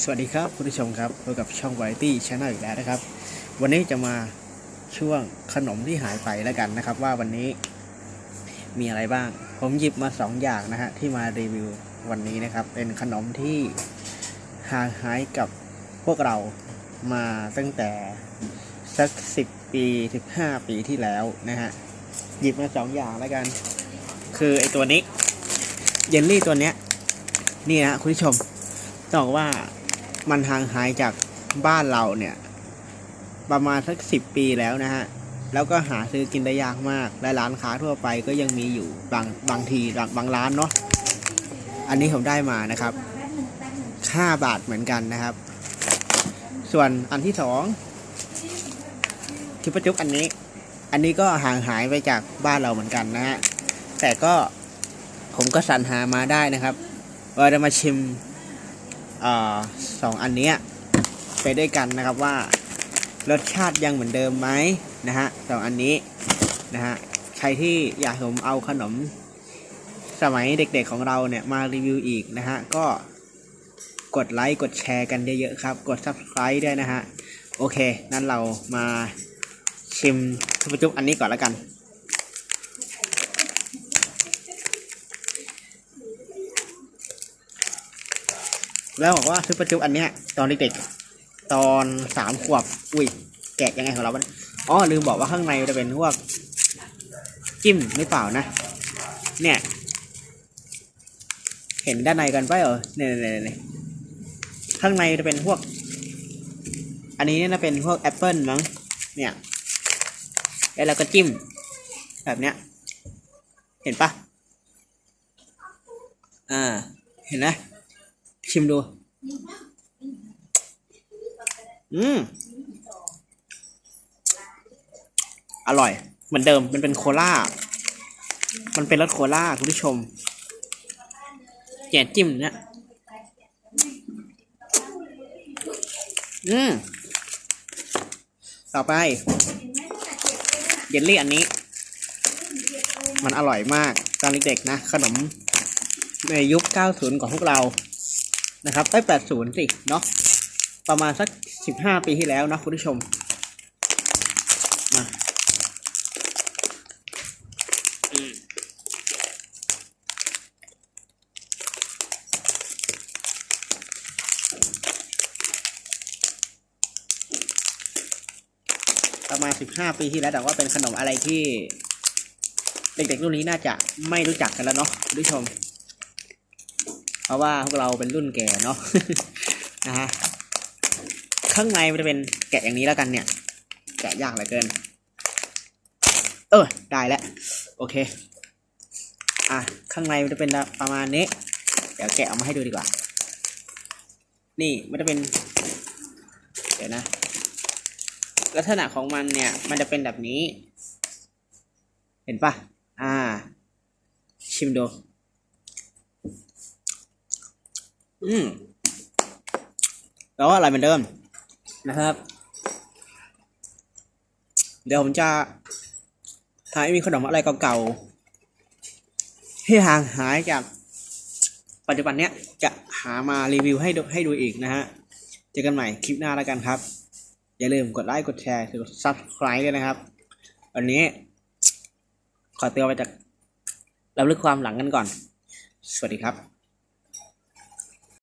สวัสดีครับคุณผู้ชมครับพบกับช่อง Variety Channel อีกแล้วนะครับ วันนี้จะมาช่วงขนมที่หายไปแล้วกันนะครับ ว่าวันนี้มีอะไรบ้าง ผมหยิบมา 2 อย่างนะฮะที่มารีวิววันนี้นะครับ เป็นขนมที่ห่างหายกับพวกเรามาตั้งแต่สัก 10 ปี 15 ปีที่แล้วนะฮะหยิบมา 2 อย่างแล้วกัน คือไอตัวนี้เยลลี่ตัวเนี้ยนี่นะคุณผู้ชมต้องบอกว่า มันห่างหายจากบ้านเราเนี่ย ประมาณสักสิบปีแล้วนะฮะ แล้วก็หาซื้อกินได้ยากมาก และร้านค้าทั่วไปก็ยังมีอยู่บางบางทีบางบางร้านเนาะ อันนี้ผมได้มานะครับห้าบาทเหมือนกันนะครับ ส่วนอันที่สองที่ปจุกอันนี้ อันนี้ก็ห่างหายไปจากบ้านเราเหมือนกันนะฮะ แต่ก็ผมก็สรรหามาได้นะครับ เราจะมาชิม ออสองอันเนี้ยไปด้วยกันนะครับว่ารสชาติยังเหมือนเดิมไหมนะฮะสองอันนี้นะฮะใครที่อยากผมเอาขนมสมัยเด็กๆของเราเนี่ยมารีวิวอีกนะฮะก็กดไลค์กดแชร์กันเยอะๆครับ กด subscribe ด้วยนะฮะ โอเค นั่นเรามาชิมทุบจุ๊บอันนี้ก่อนแล้วกัน แล้วบอกว่าซื้อประจุอันเนี้ยตอนเด็กๆตอนสามขวบ อุ้ย แกะยังไงของเราวะเนี่ยอ๋อลืมบอกว่าข้างในจะเป็นพวกจิ้มหรือเปล่านะ เนี่ย เห็นด้านในกันไปเหรอเนี่ยเนี่ยเนี่ยเนี่ยข้างในจะเป็นพวก อันนี้น่าเป็นพวกแอปเปิลมั้งเนี่ยแล้วเราก็จิ้ม แบบเนี้ย เห็นปะอ่า เห็นไหม ชิมดู อืม อร่อย เหมือนเดิม มันเป็นโคลามันเป็นรสโคลาคุณผู้ชมแกะจิ้มเนี่ยอืม ต่อไป เยลลี่อันนี้ มันอร่อยมาก ตอนเด็กๆนะ ขนมในยุค 90 ของพวกเรา นะครับไอ้80สิเนาะประมาณสัก15ปีที่แล้วนะคุณผู้ชมมาอืมประมาณ15ปีที่แล้วแต่ว่าเป็นขนมอะไรที่ เด็กๆรุ่นนี้น่าจะไม่รู้จักกันแล้วเนาะคุณผู้ชม เพราะว่าพวกเราเป็นรุ่นแก่เนาะนะฮะข้างในมันจะเป็นแกะอย่างนี้แล้วกันเนี่ย แกะยากเหลือเกิน เออได้แล้วโอเค อะข้างในมันจะเป็นประมาณนี้ เดี๋ยวแกะออกมาให้ดูดีกว่า นี่มันจะเป็น เดี๋ยวนะ ลักษณะของมันเนี่ย มันจะเป็นแบบนี้ เห็นปะอ่า ชิมดู อืมแล้วอะไรเหมือนเดิมนะครับ เดี๋ยวผมจะถ้าไม่มีขนมอะไรเก่าๆที่ห่างหายจากปัจจุบันเนี้ยจะหามารีวิวให้ดูให้ดูอีกนะฮะ เจอกันใหม่คลิปหน้าแล้วกันครับ อย่าลืมกดไลค์กดแชร์กด subscribe ด้วยนะครับ วันนี้ ขอเตือนไปจากระลึกความหลังกันก่อน สวัสดีครับ